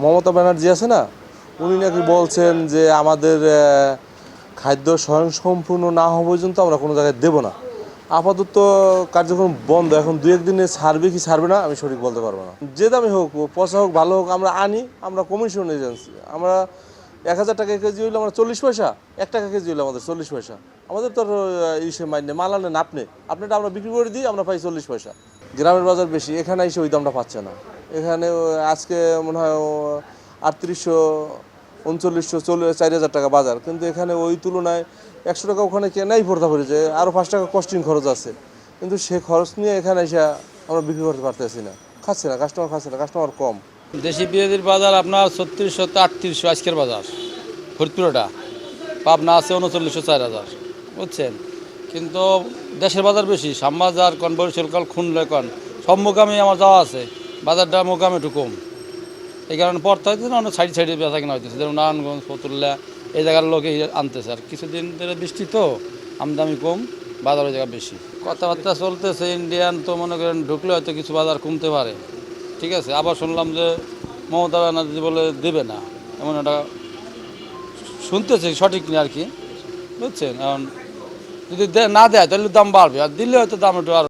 মমতা ব্যানার্জি আছে না, উনি নাকি বলছেন যে আমাদের খাদ্য স্বয়ংসম্পূর্ণ না হওয়া পর্যন্ত আমরা কোনো জায়গায় দেবো না। আপাতত কার্যক্রম বন্ধ, এখন দু একদিনে ছাড়বে কি ছাড়বে না আমি সঠিক বলতে পারব না। যে দামে হোক, পচা হোক, ভালো হোক, আমরা আনি, আমরা কমিশন এজেন্সি আমরা এক হাজার টাকা কেজি হইলে আমরা চল্লিশ পয়সা, এক টাকা কেজি হইলে আমাদের চল্লিশ পয়সা। আমাদের তো ইসে মাইনে, মাল আনেন আপনি আপনারটা আমরা বিক্রি করে দিই, আমরা পাই চল্লিশ পয়সা। গ্রামের বাজার বেশি, এখানে এসে ওই দামটা পাচ্ছে না। এখানে আজকে মনে হয় আটত্রিশশো, উনচল্লিশশো, চল্লিশ, চার হাজার টাকা বাজার। কিন্তু এখানে ওই তুলনায় একশো টাকা ওখানে কেনাই পড়তে পারি যে আরও পাঁচ টাকা কস্টিং খরচ আছে। কিন্তু সে খরচ নিয়ে এখানে এসে আমরা বিক্রি করতে পারতেছি না। খাচ্ছে না কাস্টমার খাচ্ছে না কাস্টমার কম। দেশি পেঁয়াজের বাজার আপনার ছত্রিশশো তো আটত্রিশশো আজকের বাজার, ফরিদপুরটা। পাবনা আছে উনচল্লিশশো, চার হাজার, বুঝছেন? কিন্তু দেশের বাজার বেশি, শ্যামবাজার কন বরিশাল কল খুনলে কন সব আমার যাওয়া আছে। বাজারটা মোকামে একটু কম। এই কারণে পড়তে হইতেছে অনেক সাইড সাইডে বেচা কিনা হইতেছে। যেমন নারায়ণগঞ্জ, ফতুল্লা, এই জায়গার লোকে আনতেছে। আর কিছুদিন ধরে বৃষ্টি তো আমদামি কম, বাজার ওই জায়গা বেশি। কথাবার্তা চলতেছে ইন্ডিয়ান তো মনে করেন ঢুকলে হয়তো কিছু বাজার কমতে পারে। ঠিক আছে, আবার শুনলাম যে মমতা ব্যানার্জি বলে দেবে না। এমন একটা শুনতেছি, সঠিক নেই আর কি। বুঝছেন? এখন যদি না দেয়, তাহলে দাম বাড়বে। আর দিলে হয়তো দাম একটু আর